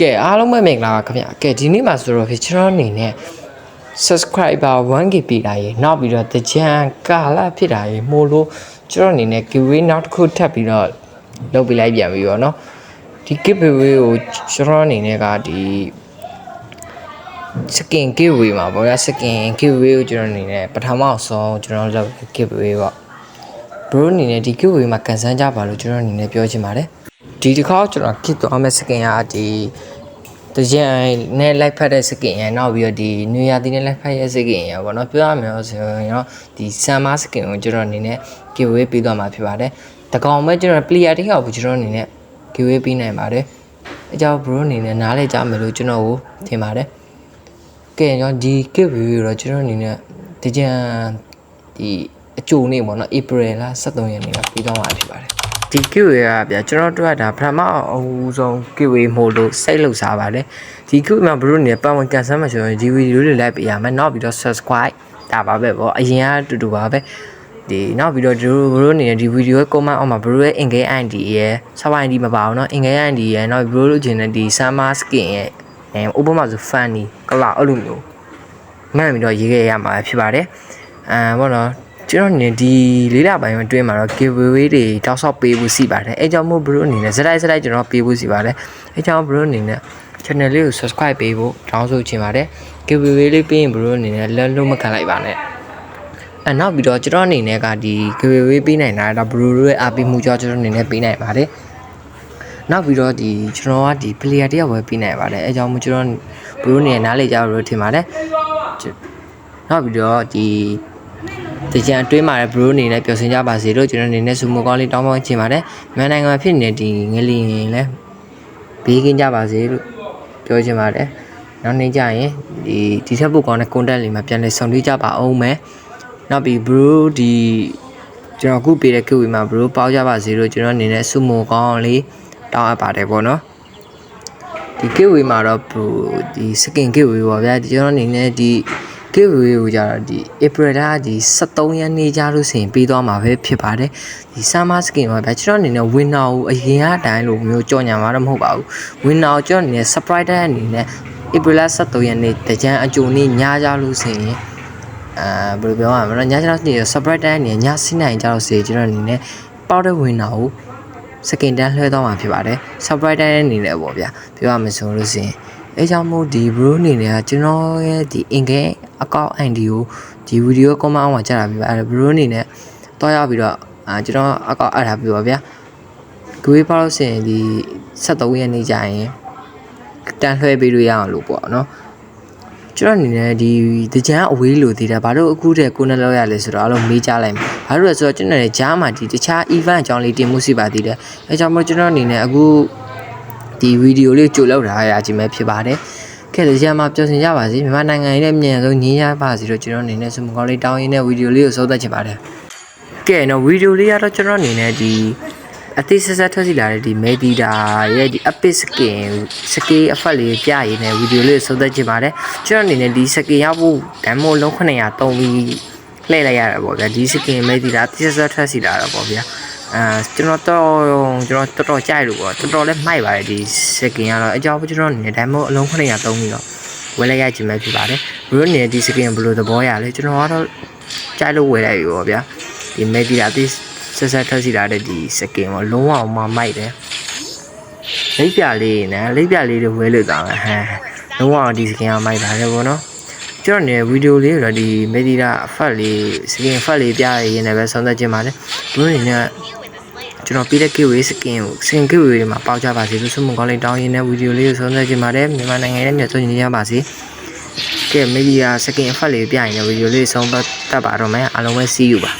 ကဲအားလုံးပဲမင်္ဂလာပါခင်ဗျာကဲဒီနေ့မှာဆိုတော့ကျွန်တော်အနေနဲ့ subscriber 1k ပြတာရေနောက်ပြီးတော့တကြံကာလဖြစ်တာရေမို့လို့ကျွန်တော်အနေနဲ့ giveaway နောက်တစ်ခုထပ်ပြီးတော့လုပ်ပေးလိုက်ပြန်ပြီပေါ့နော်ဒီ giveaway ကိုကျွန်တော်အနေနဲ့ကဒီ skin giveaway မှာပေါ့ဗျာ skin giveaway ကိုကျွန်တော်အနေနဲ့ပထမဆုံးကျွန်တော်လုပ် giveaway ပေါ့ bro အနေနဲ့ဒီ giveaway မှာကန်ဆန်းကြပါလို့ကျွန်တော်အနေနဲ့ပြောချင်ပါတယ် ဒီတစ်ခါကျွန်တော် keep သွားမယ့် skin ကဒီတကြံနဲ့ live ဖတ်တဲ့ skin ရယ်နောက်ပြီးတော့ဒီ new year ဒီနဲ့ live ဖတ်ရဲ့ skin ရယ်ပေါ့နော်ပြောရမယ်ဆိုရင်တော့ဒီ summer skin ကိုကျွန်တော်အနေနဲ့ giveaway ပေးသွားမှာဖြစ်ပါတယ်တကောင်မဲ့ကျွန်တော် player တစ်ယောက်ကိုကျွန်တော်အနေနဲ့ giveaway ပေးနိုင်ပါတယ်အကြောင်း bro အနေနဲ့နားလဲကြမယ်လို့ကျွန်တော်ကိုထင်ပါတယ်ကဲကျွန်တော်ဒီ giveaway ကိုတော့ကျွန်တော်အနေနဲ့တကြံဒီအကျိုးနေ့ပေါ့နော် April လ23ရက်နေ့ကပြီးသွားမှာဖြစ်ပါတယ် ဒီ giveaway ကဗျာကျွန်တော်တို့ကဒါပထမအဦးဆုံး giveaway မို့လို့စိတ်လှုပ်ရှားပါတယ်ဒီ giveaway မှာဘလို့နေပတ်ဝင်ကန်ဆယ်မှာဆိုရင်ဒီဗီဒီယိုတွေလိုက်ပေးရမယ်နောက်ပြီးတော့ subscribe ဒါပါပဲပေါ့အရင်ကအတူတူပါပဲဒီနောက်ပြီးတော့ဒီဘလို့နေဒီဗီဒီယို comment အောက်မှာဘလို့ရဲ့ engage ID ရယ် server ID မပါဘူးเนาะ engage ID ရယ်နောက်ဘလို့လို့ကျင်တဲ့ဒီ summer skin ရဲ့အဲဥပမာဆို funny ကလာအဲ့လိုမျိုးမှန်ပြီးတော့ရေးခဲ့ရမှာဖြစ်ပါတယ်အဲဘောနော် ကျွန်တော်နေဒီလေးလပိုင်းအတွင်းမှာတော့ giveaway တွေတောက်ဆောက်ပေးဖို့စီပါတယ်အဲကြောင့်မို့ဘလို့အနေနဲ့စတိုက်စတိုက်ကျွန်တော်ပေးဖို့စီပါတယ်အဲကြောင့်ဘလို့အနေနဲ့ channel လေးကို subscribe ပေးဖို့တောင်းဆိုချင်ပါတယ် giveaway လေးပေးရင်ဘလို့အနေနဲ့လက်လုံးမခံလိုက်ပါနဲ့အဲနောက်ပြီးတော့ကျွန်တော်အနေနဲ့ကဒီ giveaway ပေးနိုင်တာတော့ဘလို့ရဲ့အားပေးမှုကြောင့်ကျွန်တော်အနေနဲ့ပေးနိုင်ပါတယ်နောက်ပြီးတော့ဒီကျွန်တော်ကဒီ player တယောက်ပဲပေးနိုင်ပါတယ်အဲကြောင့်မို့ကျွန်တော်ဘလို့အနေနဲ့နားလေကြလို့ထင်ပါတယ်နောက်ပြီးတော့ဒီ ဒီကြံအတွင်းမှာလည်းဘရိုအနေနဲ့ပျော်စင်ကြပါစေလို့ကျွန်တော်အနေနဲ့စူမိုကောင်းလေးတောင်းပန်ချင်ပါတယ်မြန်မာနိုင်ငံမှာဖြစ်နေတဲ့ဒီငလျင်လည်းဘေးကင်းကြပါစေလို့ပြောချင်ပါတယ်နောက်နေ့ကျရင်ဒီဒီထက်ပိုကောင်းတဲ့ content လေးမှာပြန်လည်ဆောင်တွေ့ကြပါအောင်မယ်နောက်ပြီး bro ဒီကျွန်တော်အခုပေးတဲ့ giveaway မှာ bro ပေါက်ကြပါစေလို့ကျွန်တော်အနေနဲ့စူမိုကောင်းလေးတောင်းအပ်ပါတယ်ပေါ့နော်ဒီ giveaway မှာတော့ bro ဒီ skin giveaway ပေါ့ဗျာဒီကျွန်တော်အနေနဲ့ဒီ giveaway ကိုကြတော့ဒီ April ဒါဒီ73ရက်နေ့ကြလို့ဆိုရင်ပြီးသွားမှာပဲဖြစ်ပါတယ်ဒီ summer skin မှာဗျာကျွန်တော်အနေနဲ့ winner ကိုအရင်အတိုင်းလိုမျိုးကြော်ညာမှာတော့မဟုတ်ပါဘူး winner ကိုကျွန်တော်အနေနဲ့ surprise တဲ့အနေနဲ့ April 73ရက်နေ့တကြံအကြိုနေ့ညကြလို့ဆိုရင်အာဘယ်လိုပြောရမလဲညကြလို့နေ surprise တဲ့အနေနဲ့ညစီးနိုင်ကြလို့ဆိုရင်ကျွန်တော်အနေနဲ့ပေါက်တဲ့ winner ကိုစကင်တန်းလွှဲသွားမှာဖြစ်ပါတယ် surprise တိုင်းအနေနဲ့ပေါ့ဗျာပြောရမယ်ဆိုလို့ရှိရင် အဲကြောင့်မို့ဒီ bro အနေနဲ့ကကျွန်တော်ရဲ့ဒီ engage account ID ကိုဒီ video comment အောက်မှာကြားတာပြပါအဲ bro အနေနဲ့တွားရောက်ပြီးတော့အာကျွန်တော် account အပ်ထားပြပါဗျာကိုေးပါလို့ရှိရင်ဒီ73ရက်နေ့ကျရင်တန်းလွှဲပေးလို့ရအောင်လို့ပေါ့နော်ကျွန်တော်အနေနဲ့ဒီတကြံအဝေးလို့သေးတယ်ဘာလို့အခုတည်းကိုနဲ့လောက်ရလဲဆိုတော့အလုံးမေးကြလိုက်မယ်ဘာလို့လဲဆိုတော့ကျွန်တော်လည်းဂျားမှာဒီတခြား event အကြောင်းလေးတင်မှုစီပါသေးတယ်အဲကြောင့်မို့ကျွန်တော်အနေနဲ့အခု ဒီဗီဒီယိုလေးကြိုလောက်ထားရခြင်းပဲဖြစ်ပါတယ်ခဲ့တဲ့ရမှာပြောစင်ကြပါစေမြန်မာနိုင်ငံရဲ့အမြန်ဆုံးငင်းရပါစေလို့ကျွန်တော်အနေနဲ့စမကောင်းလေးတောင်းရင်းတဲ့ဗီဒီယိုလေးကို收သက်ချင်ပါတယ်ကဲနော်ဗီဒီယိုလေးကတော့ကျွန်တော်အနေနဲ့ဒီအသေးဆက်ဆက်ထွက်စီလာတဲ့ဒီမေဒီတာရဲ့ဒီ epic skin စကေးအဖက်လေးပြရည်နဲ့ဗီဒီယိုလေးကိုဆုံးသက်ချင်ပါတယ်ကျွန်တော်အနေနဲ့ဒီစကေးရောက်ဖို့ဒမ်မိုလုံး900တုံးပြီးလှည့်လိုက်ရတာပေါ့ဗျာဒီစကင်မေဒီတာအသေးဆက်ဆက်ထွက်စီလာတာပေါ့ဗျာ အာကျွန်တော်တော့ကျွန်တော်တော်တော်ကြိုက်လို့ပေါ့တော်တော်လည်းမိုက်ပါတယ်ဒီစကင်ကတော့အကြောင်းကျွန်တော်အနေနဲ့ဒမ်မိုအလုံး900တုံးပြီးတော့ဝယ်လိုက်ရခြင်းပဲဖြစ်ပါတယ်ဘလို့နေဒီစကင်ဘယ်လိုသဘောရလဲကျွန်တော်ကတော့ကြိုက်လို့ဝယ်လိုက်ပြီပေါ့ဗျာဒီမေဒီတာအသေးဆက်ဆက်ထွက်စီလာတဲ့ဒီစကင်ကိုလုံးဝမမိုက်တယ်လိပ်ပြလေးနဲ့လိပ်ပြလေးတွေဝဲလို့တောင်းဟမ်လုံးဝဒီစကင်ကမိုက်ပါတယ်ပေါ့နော်ကျွန်တော်နေဗီဒီယိုလေးတော့ဒီမေဒီတာအဖက်လေးစကင်အဖက်လေးပြရရင်လည်းပဲဆုံးသက်ခြင်းပါတယ်ဘလို့နေနဲ့ ကျွန်တော်ပြီးတဲ့ giveaway skin ကို skin giveaway မှာပေါက်ကြပါစေလို့ဆုမကောင်းလေးတောင်းရင်းနဲ့ဗီဒီယိုလေးကိုဆုံးသက်ခြင်းပါတယ်မြန်မာနိုင်ငံရဲ့မြို့သွင်းနေရပါစေကဲမေဒီယာ skin အဖက်လေးပြရင်လည်းဗီဒီယိုလေးဆုံးသက်ပါတော့မယ်အားလုံးပဲ see you ပါ